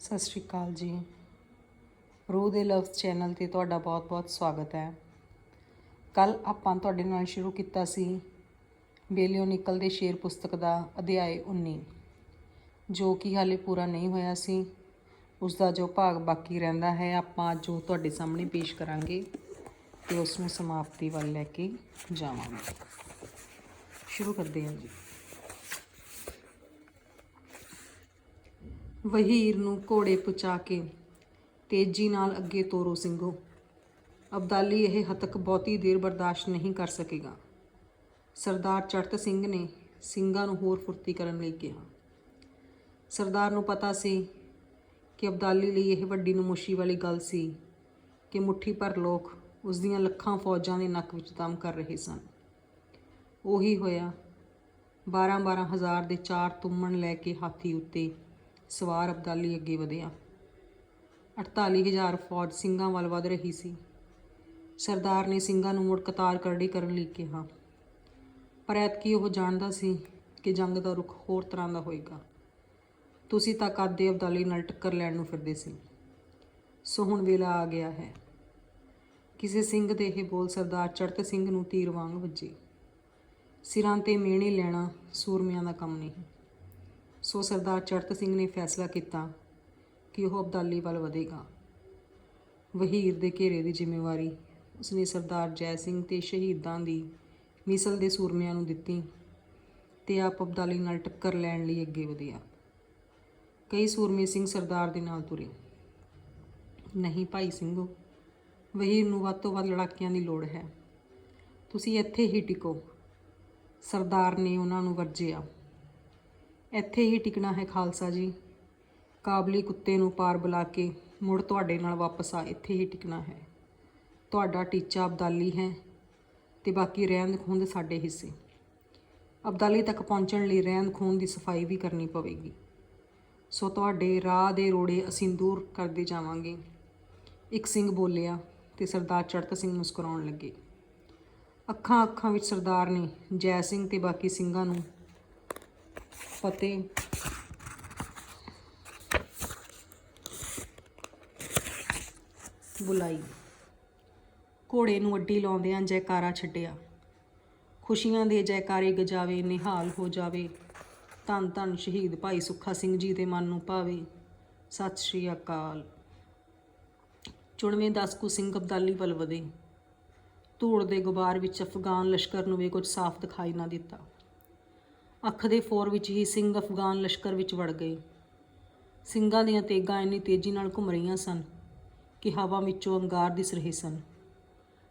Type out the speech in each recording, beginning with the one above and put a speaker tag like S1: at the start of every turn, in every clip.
S1: ਸਤਿ ਸ਼੍ਰੀ ਅਕਾਲ ਜੀ। ਰੂਹ ਦੇ ਲਵਸ ਚੈਨਲ ਤੇ ਤੁਹਾਡਾ ਬਹੁਤ-ਬਹੁਤ ਸਵਾਗਤ ਹੈ। ਕੱਲ ਆਪਾਂ ਤੁਹਾਡੇ ਨਾਲ ਸ਼ੁਰੂ ਕੀਤਾ ਸੀ ਬੇਲਿਓ ਨਿਕਲਦੇ ਸ਼ੇਰ ਪੁਸਤਕ ਦਾ ਅਧਿਆਇ 19 ਜੋ ਕਿ ਹਾਲੇ ਪੂਰਾ ਨਹੀਂ ਹੋਇਆ ਸੀ। ਉਸ ਦਾ ਜੋ ਭਾਗ ਬਾਕੀ ਰਹਿੰਦਾ ਹੈ, ਆਪਾਂ ਅੱਜ ਉਹ ਤੁਹਾਡੇ ਸਾਹਮਣੇ ਪੇਸ਼ ਕਰਾਂਗੇ ਤੇ ਉਸ ਨੂੰ ਸਮਾਪਤੀ ਵੱਲ ਲੈ ਕੇ ਜਾਵਾਂਗੇ। ਸ਼ੁਰੂ ਕਰਦੇ ਹਾਂ ਜੀ। ਵਹੀਰ ਨੂੰ ਘੋੜੇ ਪੁਚਾ ਕੇ ਤੇਜ਼ੀ ਨਾਲ ਅੱਗੇ ਤੋਰੋ ਸਿੰਘੋ। ਅਬਦਾਲੀ ਇਹ ਹਤਕ ਬਹੁਤੀ ਦੇਰ ਬਰਦਾਸ਼ਤ ਨਹੀਂ ਕਰ ਸਕੇਗਾ। ਸਰਦਾਰ ਚੜਤ ਸਿੰਘ ਨੇ ਸਿੰਘਾਂ ਨੂੰ ਹੋਰ ਫੁਰਤੀ ਕਰਨ ਲਈ ਕਿਹਾ। ਸਰਦਾਰ ਨੂੰ ਪਤਾ ਸੀ ਕਿ ਅਬਦਾਲੀ ਲਈ ਇਹ ਵੱਡੀ ਨਮੋਸ਼ੀ ਵਾਲੀ ਗੱਲ ਸੀ ਕਿ ਮੁੱਠੀ ਭਰ ਲੋਕ ਉਸ ਦੀਆਂ ਲੱਖਾਂ ਫੌਜਾਂ ਦੇ ਨੱਕ ਵਿੱਚ ਦਮ ਕਰ ਰਹੇ ਸਨ। ਉਹੀ ਹੋਇਆ 12-12 ਹਜ਼ਾਰ ਦੇ ਚਾਰ ਤੁੰਮਣ ਲੈ ਕੇ ਹਾਥੀ ਉੱਤੇ ਸਵਾਰ ਅਬਦਾਲੀ ਅੱਗੇ ਵਧਿਆ। 48000 ਫੌਜ ਸਿੰਘਾਂ ਵੱਲ ਵਧ ਰਹੀ ਸੀ। ਸਰਦਾਰ ਨੇ ਸਿੰਘਾਂ ਨੂੰ ਮੁੜ ਕਤਾਰ ਕਰੜੀ ਕਰਨ ਲਈ ਕਿਹਾ। ਪਰ ਐਤਕੀ ਉਹ ਜਾਣਦਾ ਸੀ ਕਿ ਜੰਗ ਦਾ ਰੁਖ ਹੋਰ ਤਰ੍ਹਾਂ ਦਾ ਹੋਏਗਾ। ਤੁਸੀਂ ਤਾਂ ਕਾਦੇ ਅਬਦਾਲੀ ਨਾਲ ਟੱਕਰ ਲੈਣ ਨੂੰ ਫਿਰਦੇ ਸੀ। ਸੋ ਹੁਣ ਵੇਲਾ ਆ ਗਿਆ ਹੈ। ਕਿਸੇ ਸਿੰਘ ਦੇ ਇਹ ਬੋਲ ਸਰਦਾਰ ਚੜਤ ਸਿੰਘ ਨੂੰ ਤੀਰ ਵਾਂਗ ਵੱਜੇ। ਸਿਰਾਂ ਤੇ ਮੇਣੇ ਲੈਣਾ ਸੂਰਮਿਆਂ ਦਾ ਕੰਮ ਨਹੀਂ। ਸੋ ਸਰਦਾਰ ਚੜਤ ਸਿੰਘ ਨੇ ਫੈਸਲਾ ਕੀਤਾ ਕਿ ਉਹ ਅਬਦਾਲੀ ਵੱਲ ਵਧੇਗਾ। ਵਹੀਰ ਦੇ ਘੇਰੇ ਦੀ ਜ਼ਿੰਮੇਵਾਰੀ ਉਸਨੇ ਸਰਦਾਰ ਜੈ ਸਿੰਘ ਤੇ ਸ਼ਹੀਦਾਂ ਦੀ ਮਿਸਲ ਦੇ ਸੂਰਮਿਆਂ ਨੂੰ ਦਿੱਤੀ ਤੇ ਆਪ ਅਬਦਾਲੀ ਨਾਲ ਟੱਕਰ ਲੈਣ ਲਈ ਅੱਗੇ ਵਧਿਆ। ਕਈ ਸੂਰਮੇ ਸਿੰਘ ਸਰਦਾਰ ਦੇ ਨਾਲ ਤੁਰੇ। ਨਹੀਂ ਭਾਈ ਸਿੰਘੋ, ਵਹੀਰ ਨੂੰ ਵੱਧ ਤੋਂ ਵੱਧ ਲੜਾਕਿਆਂ ਦੀ ਲੋੜ ਹੈ। ਤੁਸੀਂ ਇੱਥੇ ਹੀ ਟਿਕੋ ਸਰਦਾਰ ਨੇ ਉਹਨਾਂ ਨੂੰ ਵਰਜਿਆ। ਇੱਥੇ ਹੀ ਟਿਕਣਾ ਹੈ ਖਾਲਸਾ ਜੀ। ਕਾਬਲੀ ਕੁੱਤੇ ਨੂੰ ਪਾਰ ਬੁਲਾ ਕੇ ਮੁੜ ਤੁਹਾਡੇ ਨਾਲ ਵਾਪਸ ਆ, ਇੱਥੇ ਹੀ ਟਿਕਣਾ ਹੈ। ਤੁਹਾਡਾ ਟੀਚਾ ਅਬਦਾਲੀ ਹੈ ਤੇ ਬਾਕੀ ਰਹਿੰਦ ਖੂੰਦ ਸਾਡੇ ਹਿੱਸੇ। ਅਬਦਾਲੀ ਤੱਕ ਪਹੁੰਚਣ ਲਈ ਰਹਿੰਦ ਖੂੰਦ ਦੀ ਸਫ਼ਾਈ ਵੀ ਕਰਨੀ ਪਵੇਗੀ। ਸੋ ਤੁਹਾਡੇ ਰਾਹ ਦੇ ਰੋੜੇ ਅਸੀਂ ਦੂਰ ਕਰਦੇ ਜਾਵਾਂਗੇ। ਇੱਕ ਸਿੰਘ ਬੋਲਿਆ ਤੇ ਸਰਦਾਰ ਚੜਤ ਸਿੰਘ ਮੁਸਕਰਾਉਣ ਲੱਗੇ। ਅੱਖਾਂ ਅੱਖਾਂ ਵਿੱਚ ਸਰਦਾਰ ਨੇ ਜੈ ਸਿੰਘ ਤੇ ਬਾਕੀ ਸਿੰਘਾਂ ਨੂੰ ਫਤਿਹ। ਬੁਲਾਈ। ਘੋੜੇ ਨੂੰ ਅੱਡੀ ਲਾਉਂਦਿਆਂ ਜੈਕਾਰਾ ਛੱਡਿਆ। ਖੁਸ਼ੀਆਂ ਦੇ ਜੈਕਾਰੇ ਗਜਾਵੇ, ਨਿਹਾਲ ਹੋ ਜਾਵੇ। ਧੰਨ ਧੰਨ ਸ਼ਹੀਦ ਭਾਈ ਸੁੱਖਾ ਸਿੰਘ ਜੀ ਦੇ ਮਨ ਨੂੰ ਭਾਵੇ। ਸਤਿ ਸ਼੍ਰੀ ਅਕਾਲ। ਚੁਣਵੇਂ ਦਸ ਕੁ ਸਿੰਘ ਅਬਦਾਲੀ ਵੱਲ ਵਧੇ। ਧੂੜ ਦੇ ਗੁਬਾਰ ਵਿੱਚ ਅਫਗਾਨ ਲਸ਼ਕਰ ਨੂੰ ਵੀ ਕੁਝ ਸਾਫ਼ ਦਿਖਾਈ ਨਾ ਦਿੱਤਾ। ਅੱਖ ਦੇ ਫੋਰ ਵਿੱਚ ਹੀ ਸਿੰਘ ਅਫਗਾਨ ਲਸ਼ਕਰ ਵਿੱਚ ਵੜ ਗਏ। ਸਿੰਘਾਂ ਦੀਆਂ ਤੇਗਾਂ ਇੰਨੀ ਤੇਜ਼ੀ ਨਾਲ ਘੁੰਮ ਰਹੀਆਂ ਸਨ ਕਿ ਹਵਾ ਵਿੱਚੋਂ ਅੰਗਾਰ ਦਿਸ ਰਹੇ ਸਨ।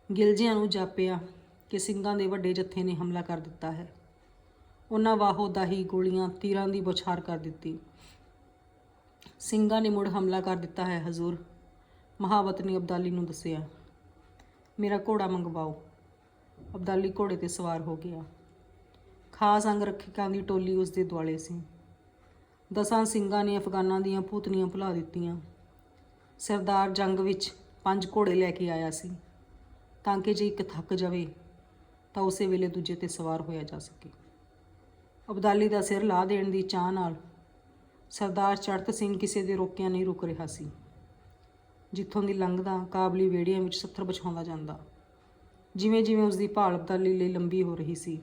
S1: ਗਿਲਜਿਆਂ ਨੂੰ ਜਾਪਿਆ ਕਿ ਸਿੰਘਾਂ ਦੇ ਵੱਡੇ ਜੱਥੇ ਨੇ ਹਮਲਾ ਕਰ ਦਿੱਤਾ ਹੈ। ਉਹਨਾਂ ਵਾਹੋ ਦਾਹੀ ਗੋਲੀਆਂ ਤੀਰਾਂ ਦੀ ਬੁਛਾਰ ਕਰ ਦਿੱਤੀ। ਸਿੰਘਾਂ ਨੇ ਮੁੜ ਹਮਲਾ ਕਰ ਦਿੱਤਾ ਹੈ, ਹਜ਼ੂਰ। ਮਹਾਵਤ ਨੇ ਅਬਦਾਲੀ ਨੂੰ ਦੱਸਿਆ, ਮੇਰਾ ਘੋੜਾ ਮੰਗਵਾਓ। ਅਬਦਾਲੀ ਘੋੜੇ ਤੇ ਸਵਾਰ ਹੋ ਗਿਆ। ਖਾਸ ਅੰਗ ਰੱਖਿਕਾਂ ਦੀ ਟੋਲੀ ਉਸ ਦੇ ਦੁਆਲੇ ਸੀ। ਦਸਾਂ ਸਿੰਘਾਂ ਨੇ ਅਫਗਾਨਾਂ ਦੀਆਂ ਭੂਤਨੀਆਂ ਭੁਲਾ ਦਿੱਤੀਆਂ। ਸਰਦਾਰ ਜੰਗ ਵਿੱਚ ਪੰਜ ਘੋੜੇ ਲੈ ਕੇ ਆਇਆ ਸੀ। ਤਾਂ ਕਿ ਜੇ ਇੱਕ ਥੱਕ ਜਾਵੇ, ਤਾਂ ਉਸੇ ਵੇਲੇ ਦੂਜੇ ਤੇ ਸਵਾਰ ਹੋਇਆ ਜਾ ਸਕੇ। ਅਬਦਾਲੀ ਦਾ ਸਿਰ ਲਾ ਦੇਣ ਦੀ ਚਾਹ ਨਾਲ ਸਰਦਾਰ ਚੜਤ ਸਿੰਘ ਕਿਸੇ ਦੇ ਰੋਕਿਆਂ ਨਹੀਂ ਰੁਕ ਰਿਹਾ ਸੀ। ਜਿੱਥੋਂ ਦੀ ਲੰਘਦਾ, ਕਾਬਲੀ ਵੇੜੀਆਂ ਵਿੱਚ ਸੱਥਰ ਵਿਛਾਉਂਦਾ ਜਾਂਦਾ। ਜਿਵੇਂ ਜਿਵੇਂ ਉਸ ਦੀ ਭਾਲ ਅਬਦਾਲੀ ਲਈ ਲੰਬੀ ਹੋ ਰਹੀ ਸੀ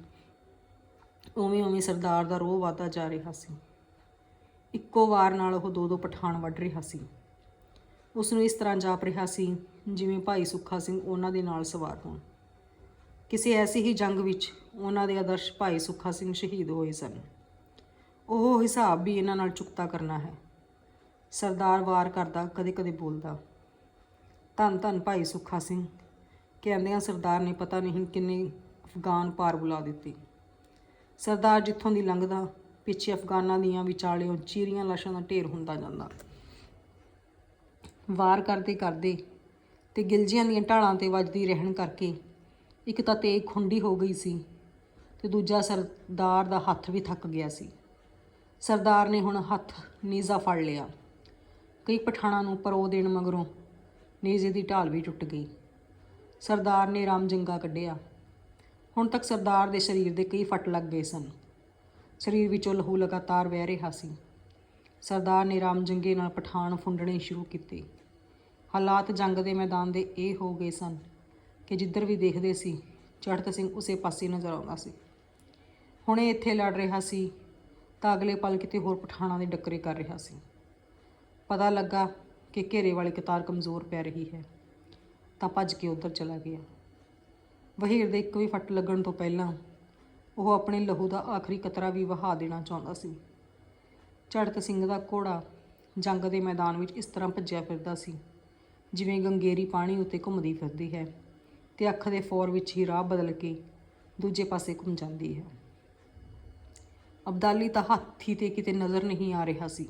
S1: ਉਵੇਂ ਉਵੇਂ ਸਰਦਾਰ ਦਾ ਰੋਹ ਵਧਦਾ ਜਾ ਰਿਹਾ ਸੀ। ਇੱਕੋ ਵਾਰ ਨਾਲ ਉਹ ਦੋ ਦੋ ਪਠਾਨ ਵੱਢ ਰਿਹਾ ਸੀ। ਉਸ ਨੂੰ ਇਸ ਤਰ੍ਹਾਂ ਜਾਪ ਰਿਹਾ ਸੀ ਜਿਵੇਂ ਭਾਈ ਸੁੱਖਾ ਸਿੰਘ ਉਹਨਾਂ ਦੇ ਨਾਲ ਸਵਾਰ ਹੋਣ। ਕਿਸੇ ਐਸੀ ਹੀ ਜੰਗ ਵਿੱਚ ਉਹਨਾਂ ਦੇ ਆਦਰਸ਼ ਭਾਈ ਸੁੱਖਾ ਸਿੰਘ ਸ਼ਹੀਦ ਹੋਏ ਸਨ। ਉਹ ਹਿਸਾਬ ਵੀ ਇਹਨਾਂ ਨਾਲ ਚੁਕਤਾ ਕਰਨਾ ਹੈ। ਸਰਦਾਰ ਵਾਰ ਕਰਦਾ, ਕਦੇ-ਕਦੇ ਬੋਲਦਾ, ਧੰਨ ਧੰਨ ਭਾਈ ਸੁੱਖਾ ਸਿੰਘ। ਕਹਿੰਦਿਆਂ ਸਰਦਾਰ ਨੇ ਪਤਾ ਨਹੀਂ ਕਿੰਨੇ ਅਫਗਾਨ ਪਾਰ ਬੁਲਾ ਦਿੱਤੀ। ਸਰਦਾਰ ਜਿੱਥੋਂ ਦੀ ਲੰਘਦਾ, ਪਿੱਛੇ ਅਫਗਾਨਾਂ ਦੀਆਂ ਵਿਚਾਲਿਓਂ ਚੀਰੀਆਂ ਲਾਸ਼ਾਂ ਦਾ ਢੇਰ ਹੁੰਦਾ ਜਾਂਦਾ। ਵਾਰ ਕਰਦੇ ਕਰਦੇ ਤੇ ਗਿਲਜੀਆਂ ਦੀਆਂ ਢਾਲਾਂ ਤੇ ਵੱਜਦੀ ਰਹਿਣ ਕਰਕੇ ਇੱਕ ਤਾਂ ਤੇਗ ਖੁੰਡੀ ਹੋ ਗਈ ਸੀ ਤੇ ਦੂਜਾ ਸਰਦਾਰ ਦਾ ਹੱਥ ਵੀ ਥੱਕ ਗਿਆ ਸੀ। ਸਰਦਾਰ ਨੇ ਹੁਣ ਹੱਥ ਨੀਜ਼ਾ ਫੜ ਲਿਆ। ਕਈ ਪਠਾਣਾਂ ਨੂੰ ਪਰੋ ਦੇਣ ਮਗਰੋਂ ਨੀਜ਼ੇ ਦੀ ਢਾਲ ਵੀ ਟੁੱਟ ਗਈ। ਸਰਦਾਰ ਨੇ ਰਾਮ ਜੰਗਾ ਕੱਢਿਆ। ਹੁਣ ਤੱਕ ਸਰਦਾਰ ਦੇ ਸਰੀਰ ਦੇ ਕਈ ਫੱਟ ਲੱਗ ਗਏ ਸਨ। ਸਰੀਰ ਵਿੱਚੋਂ ਲਹੂ ਲਗਾਤਾਰ ਵਹਿ ਰਿਹਾ ਸੀ। ਸਰਦਾਰ ਨੇ ਰਾਮ ਜੰਗੇ ਨਾਲ ਪਠਾਨ ਫੁੰਡਣੇ ਸ਼ੁਰੂ ਕੀਤੇ। ਹਾਲਾਤ ਜੰਗ ਦੇ ਮੈਦਾਨ ਦੇ ਇਹ ਹੋ ਗਏ ਸਨ ਕਿ ਜਿੱਧਰ ਵੀ ਦੇਖਦੇ ਸੀ, ਚੜ੍ਹਤ ਸਿੰਘ ਉਸੇ ਪਾਸੇ ਨਜ਼ਰ ਆਉਂਦਾ ਸੀ। ਹੁਣੇ ਇੱਥੇ ਲੜ ਰਿਹਾ ਸੀ ਤਾਂ ਅਗਲੇ ਪਲ ਕਿਤੇ ਹੋਰ ਪਠਾਨਾਂ ਦੇ ਡੱਕਰੇ ਕਰ ਰਿਹਾ ਸੀ। ਪਤਾ ਲੱਗਾ ਕਿ ਘੇਰੇ ਵਾਲੀ ਕਤਾਰ ਕਮਜ਼ੋਰ ਪੈ ਰਹੀ ਹੈ। ਤਾਂ ਭੱਜ ਕੇ ਉੱਧਰ ਚਲਾ ਗਿਆ। ਵਹੀਰ ਦੇ ਇੱਕ ਵੀ ਫੱਟ ਲੱਗਣ ਤੋਂ ਪਹਿਲਾਂ ਉਹ ਆਪਣੇ ਲਹੂ ਦਾ ਆਖਰੀ ਕਤਰਾ ਵੀ ਵਹਾ ਦੇਣਾ ਚਾਹੁੰਦਾ ਸੀ। ਚੜਤ ਸਿੰਘ ਦਾ ਘੋੜਾ ਜੰਗ ਦੇ ਮੈਦਾਨ ਵਿੱਚ ਇਸ ਤਰ੍ਹਾਂ ਭੱਜਿਆ ਫਿਰਦਾ ਸੀ, ਜਿਵੇਂ ਗੰਗੇਰੀ ਪਾਣੀ ਉੱਤੇ ਘੁੰਮਦੀ ਫਿਰਦੀ ਹੈ ਤੇ ਅੱਖ ਦੇ ਫੌਰ ਵਿੱਚ ਹੀ ਰਾਹ ਬਦਲ ਕੇ ਦੂਜੇ ਪਾਸੇ ਘੁੰਮ ਜਾਂਦੀ ਹੈ। ਅਬਦਾਲੀ ਤਾਂ ਹਾਥੀ ਤੇ ਕਿਤੇ ਨਜ਼ਰ ਨਹੀਂ ਆ ਰਿਹਾ ਸੀ।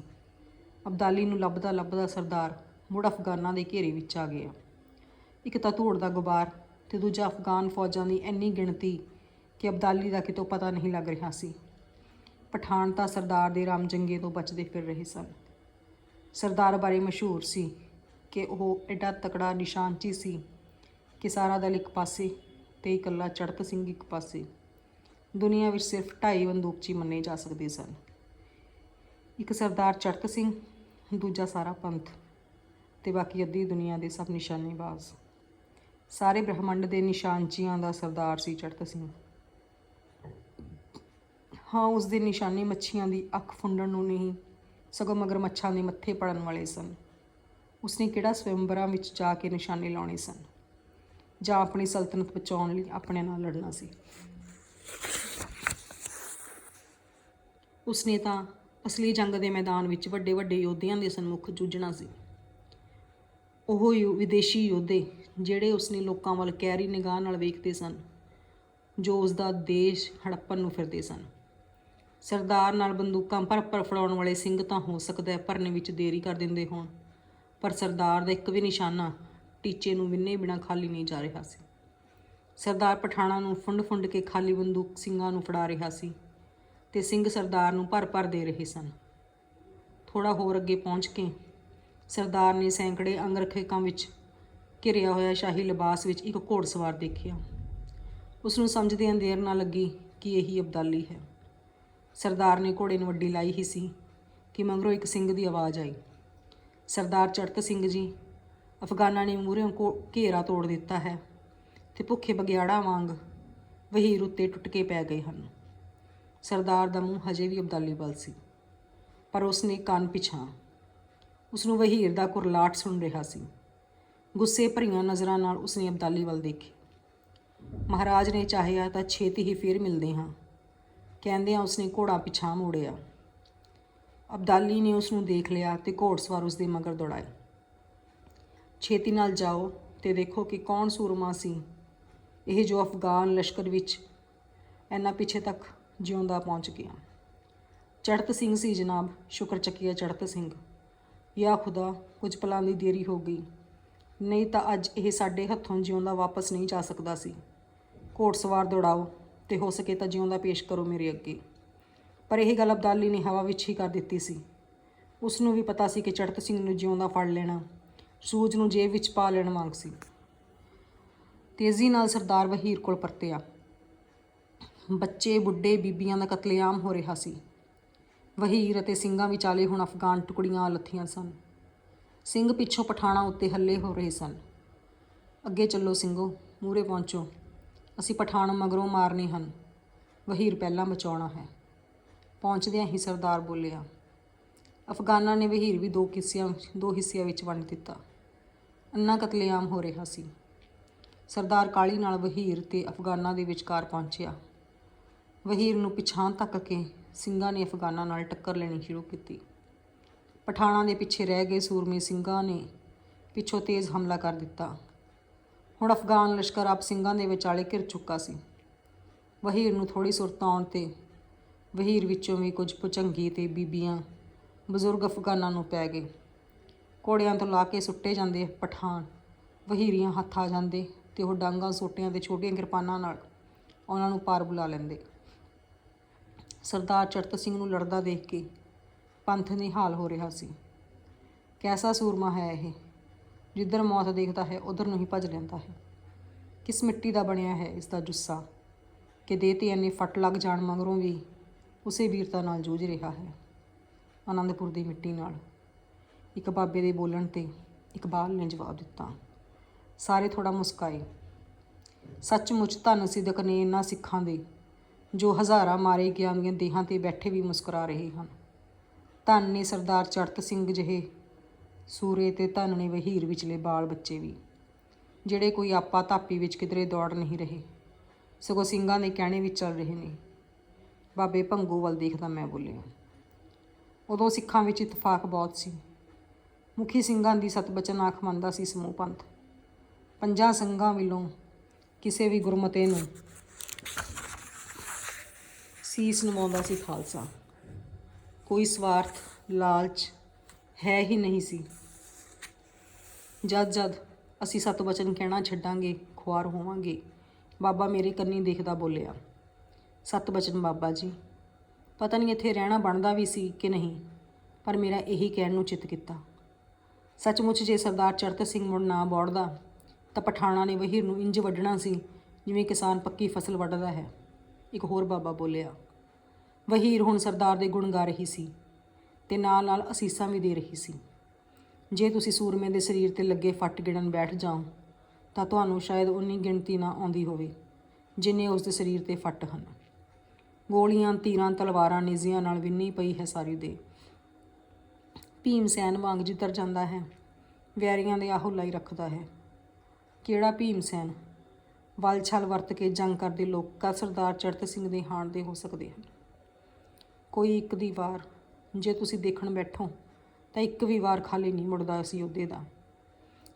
S1: ਅਬਦਾਲੀ ਨੂੰ ਲੱਭਦਾ ਲੱਭਦਾ ਸਰਦਾਰ ਮੁੜ ਅਫਗਾਨਾਂ ਦੇ ਘੇਰੇ ਵਿੱਚ ਆ ਗਿਆ। ਇੱਕ ਤਾਂ ਧੂੜ ਦਾ ਗੁਬਾਰ ਤੇ ਦੂਜਾ ਅਫਗਾਨ ਫੌਜਾਂ ਦੀ ਇੰਨੀ ਗਿਣਤੀ ਕਿ ਅਬਦਾਲੀ ਦਾ ਕਿਤੋਂ ਪਤਾ ਨਹੀਂ ਲੱਗ ਰਿਹਾ ਸੀ। ਪਠਾਨ ਤਾਂ ਸਰਦਾਰ ਦੇ ਰਾਮਜੰਗੇ ਤੋਂ ਬਚਦੇ ਫਿਰ ਰਹੇ ਸਨ। ਸਰਦਾਰ ਬਾਰੇ ਮਸ਼ਹੂਰ ਸੀ ਕਿ ਉਹ ਐਡਾ ਤਕੜਾ, ਨਿਸ਼ਾਨਚੀ ਸੀ ਕਿ ਸਾਰਾ ਦਲ ਇੱਕ ਪਾਸੇ ਤੇ ਇਕੱਲਾ ਚੜਤ ਸਿੰਘ ਇੱਕ ਪਾਸੇ। ਦੁਨੀਆ ਵਿੱਚ ਸਿਰਫ ਢਾਈ ਬੰਦੂਕਚੀ ਮੰਨੇ ਜਾ ਸਕਦੇ ਸਨ। ਇੱਕ ਸਰਦਾਰ ਚੜਤ ਸਿੰਘ, ਦੂਜਾ ਸਾਰਾ ਪੰਥ ਤੇ ਬਾਕੀ ਅੱਧੀ ਦੁਨੀਆ ਦੇ ਸਭ ਨਿਸ਼ਾਨੇਬਾਜ਼। ਸਾਰੇ ਬ੍ਰਹਮੰਡ ਦੇ ਨਿਸ਼ਾਨਚੀਆਂ ਦਾ ਸਰਦਾਰ ਸੀ ਚੜਤ ਸਿੰਘ। ਹਾਂ, ਉਸ ਦੀ ਨਿਸ਼ਾਨੀ ਮੱਛੀਆਂ ਦੀ ਅੱਖ ਫੁੰਡਣ ਨੂੰ ਨਹੀਂ, ਸਗੋਂ ਮਗਰ ਮੱਛਾਂ ਦੇ ਮੱਥੇ ਪੜਨ ਵਾਲੇ ਸਨ। ਉਸਨੇ ਕਿਹੜਾ ਸਵੰਬਰਾਂ ਵਿੱਚ ਜਾ ਕੇ ਨਿਸ਼ਾਨੇ ਲਾਉਣੇ ਸਨ? ਜਾਂ ਆਪਣੀ ਸਲਤਨਤ ਬਚਾਉਣ ਲਈ ਆਪਣੇ ਨਾਲ ਲੜਨਾ ਸੀ? ਉਸਨੇ ਤਾਂ ਅਸਲੀ ਜੰਗ ਦੇ ਮੈਦਾਨ ਵਿੱਚ ਵੱਡੇ ਵੱਡੇ ਯੋਧਿਆਂ ਦੇ ਸਨਮੁਖ ਜੂਝਣਾ ਸੀ। ਉਹ ਯੋ- ਵਿਦੇਸ਼ੀ ਯੋਧੇ ਜਿਹੜੇ ਉਸਨੇ ਲੋਕਾਂ ਵੱਲ ਕਹਿਰੀ ਨਿਗਾਹ ਨਾਲ ਵੇਖਦੇ ਸਨ, ਜੋ ਉਸ ਦਾ ਦੇਸ਼ ਹੜੱਪਣ ਨੂੰ ਫਿਰਦੇ ਸਨ। ਸਰਦਾਰ ਨਾਲ ਬੰਦੂਕਾਂ ਭਰ ਭਰ ਫੜਾਉਣ ਵਾਲੇ ਸਿੰਘ ਤਾਂ ਹੋ ਸਕਦਾ ਹੈ ਭਰਨੇ ਵਿੱਚ ਦੇਰੀ ਕਰ ਦਿੰਦੇ ਹੋਣ, ਪਰ ਸਰਦਾਰ ਦਾ ਇੱਕ ਵੀ ਨਿਸ਼ਾਨਾ ਟੀਚੇ ਨੂੰ ਵਿੰਨੇ ਬਿਨਾਂ ਖਾਲੀ ਨਹੀਂ ਜਾ ਰਿਹਾ ਸੀ। ਸਰਦਾਰ ਪਠਾਣਾ ਨੂੰ ਫੁੰਡ-ਫੁੰਡ ਕੇ ਖਾਲੀ ਬੰਦੂਕ ਸਿੰਘਾਂ ਨੂੰ ਫੜਾ ਰਿਹਾ ਸੀ ਤੇ ਸਿੰਘ ਸਰਦਾਰ ਨੂੰ ਭਰ-ਭਰ ਦੇ ਰਹੇ ਸਨ। ਥੋੜਾ ਹੋਰ ਅੱਗੇ ਪਹੁੰਚ ਕੇ ਸਰਦਾਰ ਨੇ ਸੈਂਕੜੇ ਅੰਗਰਖੇਕਾਂ ਵਿੱਚ ਘਿਰਿਆ ਹੋਇਆ ਸ਼ਾਹੀ ਲਿਬਾਸ ਵਿੱਚ ਇੱਕ ਘੋੜਸਵਾਰ ਦੇਖਿਆ। ਉਸ ਨੂੰ ਸਮਝਦਿਆਂ ਦੇਰ ਨਾ ਲੱਗੀ ਕਿ ਇਹੀ ਅਬਦਾਲੀ ਹੈ। ਸਰਦਾਰ ਨੇ ਘੋੜੇ ਨੂੰ ਵੱਡੀ ਲਾਈ ਹੀ ਸੀ ਕਿ ਮਗਰੋਂ ਇੱਕ ਸਿੰਘ ਦੀ ਆਵਾਜ਼ ਆਈ। ਸਰਦਾਰ ਚੜਤ ਸਿੰਘ ਜੀ, ਅਫਗਾਨਾਂ ਨੇ ਮੂਹਰਿਓਂ ਕੋ, ਘੇਰਾ ਤੋੜ ਦਿੱਤਾ ਹੈ ਤੇ ਭੁੱਖੇ ਬਗਿਆੜਾ ਵਾਂਗ ਵਹੀਰ ਉੱਤੇ ਟੁੱਟ ਕੇ ਪੈ ਗਏ ਹਨ। ਸਰਦਾਰ ਦਾ ਮੂੰਹ ਹਜੇ ਵੀ ਅਬਦਾਲੀ ਵੱਲ ਸੀ, ਪਰ ਉਸਨੇ ਕੰਨ ਪਿਛਾਂ ਉਸ ਨੂੰ ਵਹੀਰ ਦਾ ਕੁਰਲਾਟ ਸੁਣ ਰਿਹਾ ਸੀ। ਗੁੱਸੇ ਭਰੀਆਂ ਨਜ਼ਰਾਂ ਨਾਲ ਉਸਨੇ ਅਬਦਾਲੀ ਵੱਲ ਦੇਖੀ। ਮਹਾਰਾਜ ਨੇ ਚਾਹਿਆ ਤਾਂ ਛੇਤੀ ਹੀ ਫੇਰ ਮਿਲਦੇ ਹਾਂ, ਕਹਿੰਦਿਆਂ ਉਸਨੇ ਘੋੜਾ ਪਿਛਾਂ ਮੋੜਿਆ। ਅਬਦਾਲੀ ਨੇ ਉਸ ਨੂੰ ਦੇਖ ਲਿਆ ਤੇ ਘੋੜਸਵਾਰ ਉਸ ਦੇ ਮਗਰ ਦੌੜਾਏ। ਛੇਤੀ ਨਾਲ ਜਾਓ ਤੇ ਦੇਖੋ ਕਿ ਕੌਣ ਸੂਰਮਾ ਸੀ। ਇਹ ਜੋ ਅਫਗਾਨ ਲਸ਼ਕਰ ਵਿੱਚ ਇੰਨਾ ਪਿੱਛੇ ਤੱਕ ਜਿਉਂਦਾ ਪਹੁੰਚ ਗਿਆ। ਚੜਤ ਸਿੰਘ ਸੀ ਜਨਾਬ, ਸ਼ੁਕਰ ਚੱਕੀਆ ਚੜਤ ਸਿੰਘ। ਯਾ ਖੁਦਾ, ਕੁਝ ਪਲਾਂ ਦੀ ਦੇਰੀ ਹੋ ਗਈ। ਨਹੀਂ ਤਾਂ ਅੱਜ ਇਹ ਸਾਡੇ ਹੱਥੋਂ ਜਿਉਂਦਾ ਵਾਪਸ ਨਹੀਂ ਜਾ ਸਕਦਾ ਸੀ। ਘੋੜਸਵਾਰ ਦੌੜਾਓ ਤੇ ਹੋ ਸਕੇ ਤਾਂ ਜਿਉਂਦਾ ਪੇਸ਼ ਕਰੋ ਮੇਰੇ ਅੱਗੇ। ਪਰ ਇਹ ਗੱਲ ਅਬਦਾਲੀ ਨੇ ਹਵਾ ਵਿੱਚ ਹੀ ਕਰ ਦਿੱਤੀ ਸੀ। ਉਸ ਨੂੰ ਵੀ ਪਤਾ ਸੀ ਕਿ ਚੜਤ ਸਿੰਘ ਨੂੰ ਜਿਉਂਦਾ ਫੜ ਲੈਣਾ ਸੂਜ ਨੂੰ ਜੇਬ ਵਿੱਚ ਪਾ ਲੈਣ ਵਾਂਗ ਸੀ। ਤੇਜ਼ੀ ਨਾਲ ਸਰਦਾਰ ਵਹੀਰ ਕੋਲ ਪਰਤਿਆ। ਬੱਚੇ, ਬੁੱਢੇ, ਬੀਬੀਆਂ ਦਾ ਕਤਲੇਆਮ ਹੋ ਰਿਹਾ ਸੀ। ਵਹੀਰ ਅਤੇ ਸਿੰਘਾਂ ਵਿਚਾਲੇ ਹੁਣ ਅਫਗਾਨ ਟੁਕੜੀਆਂ ਲੱਥੀਆਂ ਸਨ। ਸਿੰਘ ਪਿੱਛੋਂ ਪਠਾਣਾ ਉੱਤੇ ਹੱਲੇ ਹੋ ਰਹੇ ਸਨ। ਅੱਗੇ ਚੱਲੋ ਸਿੰਘੋ ਮੂਰੇ ਪਹੁੰਚੋ। ਅਸੀਂ ਪਠਾਣ ਮਗਰੋਂ ਮਾਰਨੇ ਹਨ। ਵਹੀਰ ਪਹਿਲਾਂ ਬਚਾਉਣਾ ਹੈ। ਪਹੁੰਚਦਿਆਂ ਹੀ ਸਰਦਾਰ ਬੋਲਿਆ, ਅਫਗਾਨਾਂ ਨੇ ਵਹੀਰ ਵੀ ਦੋ ਕਿੱਸਿਆਂ, ਦੋ ਹਿੱਸਿਆਂ ਵਿੱਚ ਵੰਡ ਦਿੱਤਾ। ਅੰਨਾ ਕਤਲੇਆਮ ਹੋ ਰਿਹਾ ਸੀ। ਸਰਦਾਰ ਕਾਲੀ ਨਾਲ ਵਹੀਰ ਤੇ ਅਫਗਾਨਾਂ ਦੇ ਵਿਚਕਾਰ ਪਹੁੰਚਿਆ। ਵਹੀਰ ਨੂੰ ਪਿਛਾਂ ਤੱਕ ਕੇ ਸਿੰਘਾਂ ਨੇ ਅਫਗਾਨਾਂ ਨਾਲ ਟੱਕਰ ਲੈਣੀ ਸ਼ੁਰੂ ਕੀਤੀ। ਪਠਾਣਾਂ ਦੇ ਪਿੱਛੇ ਰਹਿ ਗਏ ਸੂਰਮੇ ਸਿੰਘਾਂ ਨੇ, ਪਿੱਛੋਂ ਤੇਜ਼ ਹਮਲਾ ਕਰ ਦਿੱਤਾ। ਹੁਣ ਅਫਗਾਨ ਲਸ਼ਕਰ ਆਪ ਸਿੰਘਾਂ ਦੇ ਵਿਚਾਲੇ ਘਿਰ ਚੁੱਕਾ ਸੀ। ਵਹੀਰ ਨੂੰ ਥੋੜੀ ਸੁਰਤ ਆਉਣ ਤੇ ਵਹੀਰ ਵਿੱਚੋਂ ਵੀ ਕੁਝ ਪੁਚੰਗੀ ਤੇ ਬੀਬੀਆਂ, ਬਜ਼ੁਰਗ ਅਫਗਾਨਾਂ ਨੂੰ ਪੈ ਗਏ। ਘੋੜਿਆਂ ਤੋਂ ਲਾ ਕੇ ਸੁੱਟੇ ਜਾਂਦੇ ਪਠਾਨ, ਵਹੀਰੀਆਂ ਹੱਥ ਆ ਜਾਂਦੇ ਤੇ ਉਹ ਡਾਂਗਾਂ ਸੋਟਿਆਂ ਤੇ ਛੋਟੀਆਂ ਕਿਰਪਾਨਾਂ ਨਾਲ ਉਹਨਾਂ ਨੂੰ ਪਾਰ ਬੁਲਾ ਲੈਂਦੇ। ਸਰਦਾਰ ਚੜਤ ਸਿੰਘ ਨੂੰ ਲੜਦਾ ਦੇਖ ਕੇ ਪੰਥ ਨਿਹਾਲ ਹੋ ਰਿਹਾ ਸੀ। ਕੈਸਾ ਸੂਰਮਾ ਹੈ ਇਹ? ਜਿੱਧਰ ਮੌਤ ਦੇਖਦਾ ਹੈ, ਉਧਰ ਨੂੰ ਹੀ ਭੱਜ ਲੈਂਦਾ ਹੈ। ਕਿਸ ਮਿੱਟੀ ਦਾ ਬਣਿਆ ਹੈ ਇਸ ਦਾ ਜੁੱਸਾ? ਕਿ ਦੇਹ ਤੇ ਇੰਨੇ ਫੱਟ ਲੱਗ ਜਾਣ ਮਗਰੋਂ ਵੀ ਉਸੇ ਵੀਰਤਾ ਨਾਲ ਜੂਝ ਰਿਹਾ ਹੈ, ਆਨੰਦਪੁਰ ਦੀ ਮਿੱਟੀ ਨਾਲ। ਇੱਕ ਬਾਬੇ ਦੇ ਬੋਲਣ ਤੇ ਇਕਬਾਲ ਨੇ ਜਵਾਬ ਦਿੱਤਾ, ਸਾਰੇ ਥੋੜਾ ਮੁਸਕਾਏ। ਸੱਚਮੁੱਚ ਧੰਨ ਸਿਦਕ ਨੇ ਇਹਨਾਂ ਸਿੱਖਾਂ ਦੇ ਜੋ ਹਜ਼ਾਰਾਂ ਮਾਰੇ ਗਿਆ ਦੀਆਂ ਦੇਹਾਂ ਤੇ ਬੈਠੇ ਵੀ ਮੁਸਕਰਾ ਰਹੇ ਹਨ। ਧੰਨ ਨੇ ਸਰਦਾਰ ਚੜਤ ਸਿੰਘ ਜਿਹੇ। ਸੂਰੇ ਤੇ ਧੰਨ ਨੇ ਵਹੀਰ ਵਿਚਲੇ ਬਾਲ ਬੱਚੇ ਵੀ, ਜਿਹੜੇ ਕੋਈ ਆਪਾ ਧਾਪੀ ਵਿੱਚ ਕਿਧਰੇ ਦੌੜ ਨਹੀਂ ਰਹੇ। ਸਗੋਂ ਸਿੰਘਾਂ ਦੇ ਕਹਿਣੇ ਵਿੱਚ ਚੱਲ ਰਹੇ ਨੇ। ਬਾਬੇ ਭੰਗੂ ਵੱਲ ਦੇਖਦਾ ਮੈਂ ਬੋਲਿਆ, ਉਦੋਂ ਸਿੱਖਾਂ ਵਿੱਚ ਇਤਫਾਕ ਬਹੁਤ ਸੀ। ਮੁਖੀ ਸਿੰਘਾਂ ਦੀ ਸਤਬਚਨ ਆਖ ਮੰਨਦਾ ਸੀ ਸਮੂਹ ਪੰਥ। ਪੰਜਾਂ ਸਿੰਘਾਂ ਵੱਲੋਂ ਕਿਸੇ ਵੀ ਗੁਰਮਤੇ ਨੂੰ ਸੀਸ ਨਵਾਉਂਦਾ ਸੀ ਖਾਲਸਾ। ਕੋਈ ਸਵਾਰਥ, ਲਾਲਚ ਹੈ ਹੀ ਨਹੀਂ ਸੀ। ਜਦ ਜਦ ਅਸੀਂ ਸਤਬਚਨ ਕਹਿਣਾ ਛੱਡਾਂਗੇ, ਖੁਆਰ ਹੋਵਾਂਗੇ, ਬਾਬਾ ਮੇਰੇ ਕੰਨੀ ਦੇਖਦਾ ਬੋਲਿਆ ਸਤਬਚਨ ਬਾਬਾ ਜੀ, ਪਤਾ ਨਹੀਂ ਇੱਥੇ ਰਹਿਣਾ ਬਣਦਾ ਵੀ ਸੀ ਕਿ ਨਹੀਂ, ਪਰ ਮੇਰਾ ਇਹੀ ਕਹਿਣ ਨੂੰ ਚਿੱਤ ਕੀਤਾ। ਸੱਚਮੁੱਚ ਜੇ ਸਰਦਾਰ ਚਰਤ ਸਿੰਘ ਮੁੜ ਨਾ ਬੋੜਦਾ, ਤਾਂ ਪਠਾਣਾ ਨੇ ਵਹੀਰ ਨੂੰ ਇੰਜ ਵੱਢਣਾ ਸੀ, ਜਿਵੇਂ ਕਿਸਾਨ ਪੱਕੀ ਫਸਲ ਵੱਢਦਾ ਹੈ। ਇੱਕ ਹੋਰ ਬਾਬਾ ਬੋਲਿਆ ਵਹੀਰ ਹੁਣ ਸਰਦਾਰ ਦੇ ਗੁਣ ਗਾ ਰਹੀ ਸੀ ਤੇ ਨਾਲ ਨਾਲ ਅਸੀਸਾਂ ਵੀ ਦੇ ਰਹੀ ਸੀ। ਜੇ ਤੁਸੀਂ ਸੂਰਮੇ ਦੇ ਸਰੀਰ ਤੇ ਲੱਗੇ ਫੱਟ ਗਿਣਨ ਬੈਠ ਜਾਓ, ਤਾਂ ਤੁਹਾਨੂੰ ਸ਼ਾਇਦ ਉਨੀ ਗਿਣਤੀ ਨਾ ਆਉਂਦੀ ਹੋਵੇ, ਜਿੰਨੇ ਉਸ ਦੇ ਸਰੀਰ ਤੇ ਫੱਟ ਹਨ। ਗੋਲੀਆਂ, ਤੀਰਾਂ, ਤਲਵਾਰਾਂ, ਨਿਜ਼ੀਆਂ ਨਾਲ ਵਿੰਨੀ ਪਈ ਹੈ ਸਾਰੀ ਦੇ ਭੀਮ ਸੈਨ ਵਾਂਗ ਜਿੱਧਰ ਜਾਂਦਾ ਹੈ, ਵੈਰੀਆਂ ਦੇ ਆਹੋ ਲਾਈ ਰੱਖਦਾ ਹੈ। ਕਿਹੜਾ ਭੀਮ ਸੈਨ? ਵਲ ਛਲ ਵਰਤ ਕੇ ਜੰਗ ਕਰਦੇ ਲੋਕਾਂ ਸਰਦਾਰ ਚੜਤ ਸਿੰਘ ਦੇ ਹਾਣ ਦੇ ਹੋ ਸਕਦੇ ਹਨ। ਕੋਈ ਇੱਕ ਦੀ ਵਾਰ ਜੇ ਤੁਸੀਂ ਦੇਖਣ ਬੈਠੋ, ਤਾਂ ਇੱਕ ਵੀ ਵਾਰ ਖਾਲੀ ਨਹੀਂ ਮੁੜਦਾ ਇਸ ਯੋਧੇ ਦਾ।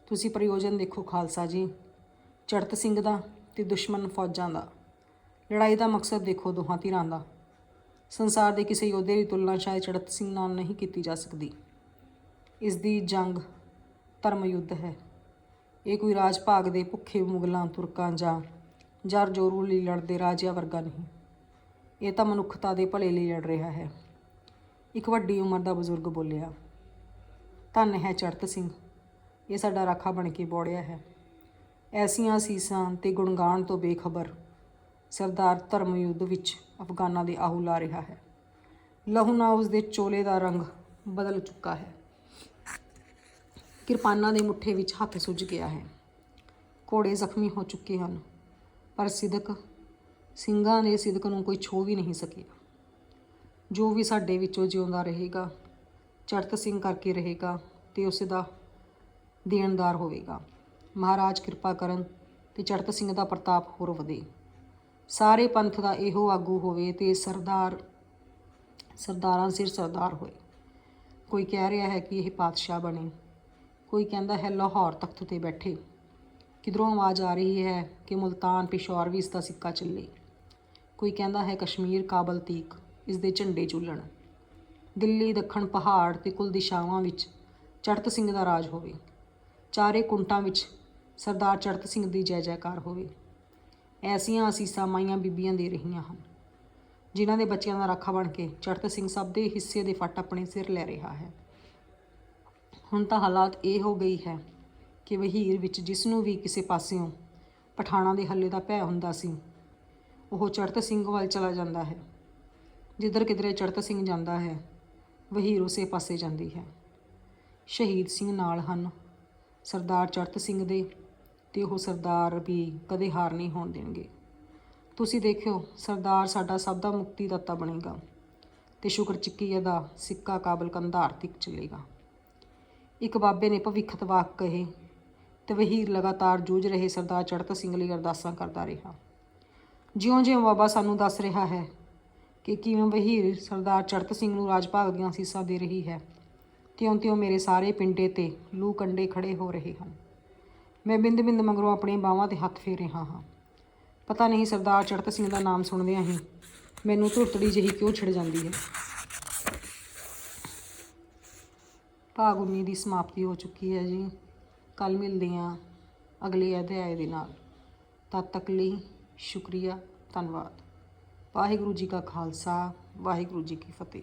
S1: ਤੁਸੀਂ ਪ੍ਰਯੋਜਨ ਦੇਖੋ ਖਾਲਸਾ ਜੀ ਚੜਤ ਸਿੰਘ ਦਾ ਤੇ ਦੁਸ਼ਮਣ ਫੌਜਾਂ ਦਾ। ਲੜਾਈ ਦਾ ਮਕਸਦ ਦੇਖੋ ਦੋਹਾਂ ਧਿਰਾਂ ਦਾ। ਸੰਸਾਰ ਦੇ ਕਿਸੇ ਯੋਧੇ ਦੀ ਤੁਲਨਾ ਸ਼ਾਇਦ ਚੜਤ ਸਿੰਘ ਨਾਲ ਨਹੀਂ ਕੀਤੀ ਜਾ ਸਕਦੀ। ਇਸ ਦੀ ਜੰਗ ਧਰਮ ਯੁੱਧ ਹੈ। ਇਹ ਕੋਈ ਰਾਜ ਭਾਗ ਦੇ ਭੁੱਖੇ ਮੁਗਲਾਂ, ਤੁਰਕਾਂ ਜਾਂ ਜਰ ਜੋਰੂ ਲਈ ਲੜਦੇ ਰਾਜਿਆਂ ਵਰਗਾ ਨਹੀਂ। ਇਹ ਤਾਂ ਮਨੁੱਖਤਾ ਦੇ ਭਲੇ ਲਈ ਲੜ ਰਿਹਾ ਹੈ। ਇੱਕ ਵੱਡੀ ਉਮਰ ਦਾ ਬਜ਼ੁਰਗ ਬੋਲਿਆ, ਧੰਨ ਹੈ ਚੜਤ ਸਿੰਘ, ਇਹ ਸਾਡਾ ਰਾਖਾ ਬਣ ਕੇ ਬੋੜਿਆ ਹੈ। ਐਸੀਆਂ ਸੀਸਾਂ ਤੇ ਗੁਣਗਾਨ ਤੋਂ ਬੇਖਬਰ ਸਰਦਾਰ ਧਰਮ ਯੁੱਧ ਵਿੱਚ ਅਫਗਾਨਾਂ ਦੇ ਆਹੂ ਲਾ ਰਿਹਾ ਹੈ। ਲਹੂ ਨਾਲ ਉਸ ਦੇ ਚੋਲੇ ਦਾ ਰੰਗ ਬਦਲ ਚੁੱਕਾ ਹੈ। ਕਿਰਪਾਨਾਂ ਦੇ ਮੁੱਠੇ ਵਿੱਚ ਹੱਥ ਸੁੱਜ ਗਿਆ ਹੈ। ਘੋੜੇ ਜ਼ਖਮੀ ਹੋ ਚੁੱਕੇ ਹਨ, ਪਰ ਸਿਦਕ ਸਿੰਘਾਂ ਦੇ ਸਿਦਕ ਨੂੰ ਕੋਈ ਛੋ ਵੀ ਨਹੀਂ ਸਕਿਆ ਜੋ ਵੀ ਸਾਡੇ ਵਿੱਚੋਂ ਜਿਉਂਦਾ ਰਹੇਗਾ ਚੜਤ ਸਿੰਘ ਕਰਕੇ ਰਹੇਗਾ ਤੇ ਉਸ ਦਾ ਦੇਣਦਾਰ ਹੋਵੇਗਾ। ਮਹਾਰਾਜ ਕਿਰਪਾ ਕਰਨ ਤੇ ਚੜਤ ਸਿੰਘ ਦਾ ਪ੍ਰਤਾਪ ਹੋਰ ਵਧੇ। ਸਾਰੇ ਪੰਥ ਦਾ ਇਹੋ ਆਗੂ ਹੋਵੇ ਤੇ ਸਰਦਾਰ, ਸਰਦਾਰਾਂ ਸਿਰ ਸਰਦਾਰ ਹੋਏ। ਕੋਈ ਕਹਿ ਰਿਹਾ ਹੈ ਕਿ ਇਹ ਪਾਤਸ਼ਾਹ ਬਣੇ। ਕੋਈ ਕਹਿੰਦਾ ਹੈ, ਲਾਹੌਰ ਤਖਤ ਤੇ ਬੈਠੇ। ਕਿਧਰੋਂ ਆਵਾਜ਼ ਆ ਰਹੀ ਹੈ ਕਿ ਮੁਲਤਾਨ ਪਿਸ਼ੌਰ ਵੀ ਇਸ ਦਾ ਸਿੱਕਾ ਚੱਲੇ। ਕੋਈ ਕਹਿੰਦਾ ਹੈ ਕਸ਼ਮੀਰ ਕਾਬਲ ਤੀਕ ਇਸ ਦੇ ਝੰਡੇ ਝੁੱਲਣ। ਦਿੱਲੀ ਦੱਖਣ ਪਹਾੜ ਤੇ ਕੁਲ ਦਿਸ਼ਾਵਾਂ ਵਿੱਚ ਚੜਤ ਸਿੰਘ ਦਾ ਰਾਜ ਹੋਵੇ। ਚਾਰੇ ਕੁੰਟਾਂ ਵਿੱਚ ਸਰਦਾਰ ਚੜਤ ਸਿੰਘ ਦੀ ਜੈ ਜੈਕਾਰ ਹੋਵੇ। ਐਸੀਆਂ ਅਸੀਸਾਂ ਮਾਈਆਂ ਬੀਬੀਆਂ ਦੇ ਰਹੀਆਂ ਹਨ, ਜਿਨ੍ਹਾਂ ਦੇ ਬੱਚਿਆਂ ਦਾ ਰਾਖਾ ਬਣ ਕੇ ਚੜਤ ਸਿੰਘ ਸਭ ਦੇ ਹਿੱਸੇ ਦੇ ਫੱਟ ਆਪਣੇ ਸਿਰ ਲੈ ਰਿਹਾ ਹੈ। ਹੁਣ ਤਾਂ ਹਾਲਾਤ ਇਹ ਹੋ ਗਈ ਹੈ ਕਿ ਵਹੀਰ ਵਿੱਚ ਜਿਸ ਨੂੰ ਵੀ ਕਿਸੇ ਪਾਸਿਓਂ ਪਠਾਣਾ ਦੇ ਹੱਲੇ ਦਾ ਭੈ ਹੁੰਦਾ ਸੀ ਉਹ ਚੜਤ ਸਿੰਘ ਵੱਲ ਚਲਾ ਜਾਂਦਾ ਹੈ। ਜਿੱਧਰ ਕਿਧਰੇ ਚੜਤ ਸਿੰਘ ਜਾਂਦਾ ਹੈ ਵਹੀਰ ਉਸੇ ਪਾਸੇ ਜਾਂਦੀ ਹੈ। ਸ਼ਹੀਦ ਸਿੰਘ ਨਾਲ ਹਨ। ਸਰਦਾਰ ਚੜਤ ਸਿੰਘ ਦੇ ਤੇ ਉਹ ਸਰਦਾਰ ਵੀ ਕਦੇ ਹਾਰ ਨਹੀਂ ਹੋਣ ਦੇਣਗੇ। ਤੁਸੀਂ ਦੇਖਿਓ, ਸਰਦਾਰ ਸਾਡਾ ਸਭ ਦਾ ਮੁਕਤੀ ਦਾਤਾ ਬਣੇਗਾ ਤੇ ਸ਼ੁਕਰ ਚੱਕੀ ਦਾ ਸਿੱਕਾ ਕਾਬਲ ਕੰਧਾਰ ਤੱਕ ਚੱਲੇਗਾ। ਇੱਕ ਬਾਬੇ ਨੇ ਭਵਿੱਖਤ ਵਾਕ ਕਹੇ ਤੇ ਵਹੀਰ ਲਗਾਤਾਰ ਜੂਝ ਰਹੇ ਸਰਦਾਰ ਚੜਤ ਸਿੰਘ ਲਈ ਅਰਦਾਸਾਂ ਕਰਦਾ ਰਿਹਾ। ਜਿਉਂ-ਜਿਉਂ ਬਾਬਾ ਸਾਨੂੰ ਦੱਸ ਰਿਹਾ ਹੈ ਕਿ ਕਿਵੇਂ ਵਹੀਰ ਸਰਦਾਰ ਚੜਤ ਸਿੰਘ ਨੂੰ ਰਾਜ ਭਾਗ ਦੀਆਂ ਅਸੀਸਾਂ ਦੇ ਰਹੀ ਹੈ, ਤਿਉਂ-ਤਿਉਂ ਮੇਰੇ ਸਾਰੇ ਪਿੰਡੇ ਤੇ ਲੂ ਕੰਡੇ ਖੜੇ ਹੋ ਰਹੇ ਹਨ। ਮੈਂ ਬਿੰਦ-ਬਿੰਦ ਮਗਰੋਂ ਆਪਣੀਆਂ ਬਾਹਾਂ ਤੇ ਹੱਥ ਫੇਰ ਰਿਹਾ ਹਾਂ। ਪਤਾ ਨਹੀਂ ਸਰਦਾਰ ਚੜਤ ਸਿੰਘ ਦਾ ਨਾਮ ਸੁਣਦਿਆਂ ਹੀ ਮੈਨੂੰ ਧੁਰਤੜੀ ਜਿਹੀ ਕਿਉਂ ਛਿੜ ਜਾਂਦੀ ਹੈ। ਭਾਗ 19 ਦੀ ਸਮਾਪਤੀ ਹੋ ਚੁੱਕੀ ਹੈ ਜੀ। ਕੱਲ ਮਿਲਦੇ ਹਾਂ ਅਗਲੇ ਅਧਿਆਏ ਦੇ ਨਾਲ। ਤਦ ਤੱਕ ਲਈ ਸ਼ੁਕਰੀਆ ਧੰਨਵਾਦ। ਵਾਹਿਗੁਰੂ ਜੀ ਕਾ ਖਾਲਸਾ ਵਾਹਿਗੁਰੂ ਜੀ ਕੀ ਫਤਿਹ।